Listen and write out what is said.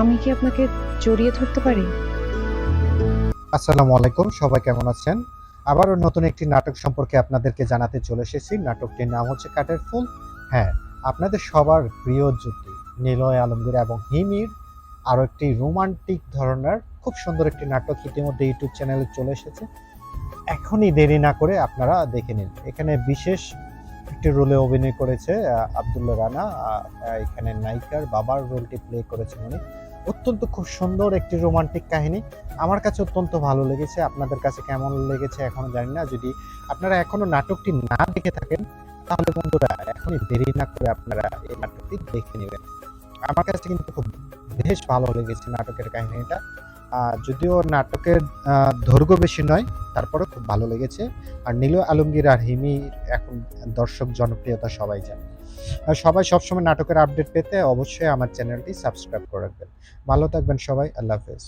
আমি কি আপনাকে জড়িয়ে ধরতে পারি? আসসালামু আলাইকুম, সবাই কেমন আছেন? আবারও নতুন একটি নাটক সম্পর্কে আপনাদেরকে জানাতে চলে এসেছি। নাটকটির নাম হচ্ছে কাঠের ফুল। হ্যাঁ আপনাদের সবার প্রিয় জুটি, নিলয় আলমগীর এবং হিমির, আরও একটি রোমান্টিক ধরনের, খুব সুন্দর একটি নাটক ইতিমধ্যে ইউটিউব চ্যানেলে চলে এসেছে। এখনই দেরি না করে আপনারা দেখে নিন। এখানে বিশেষ একটি রোলে অভিনয় করেছে আহ, আব্দুল্লাহ রানা এখানে নায়িকার বাবার রোলটি প্লে করেছেন উনি। অত্যন্ত খুব সুন্দর একটি রোমান্টিক কাহিনী। আমার কাছে অত্যন্ত ভালো লেগেছে আপনাদের কাছে কেমন লেগেছে এখনও জানি না। যদি আপনারা এখনও নাটকটি না দেখে থাকেন তাহলে বন্ধুরা এখনই দেরি না করে আপনারা এই নাটকটি দেখে নেবেন। আমার কাছে কিন্তু খুব বেশ ভালো লেগেছে নাটকের কাহিনীটা। যদিও নাটকের দৈর্ঘ্য বেশি নয় তারপরে খুব ভালো লেগেছে। আর নীল আলমগীর আর হিমির এখন দর্শক জনপ্রিয়তা সবাই জানে। সবাই সবসময় নাটকের আপডেট পেতে অবশ্যই আমার চ্যানেলটি সাবস্ক্রাইব করে রাখবেন। ভালো থাকবেন সবাই, আল্লাহ হাফেজ।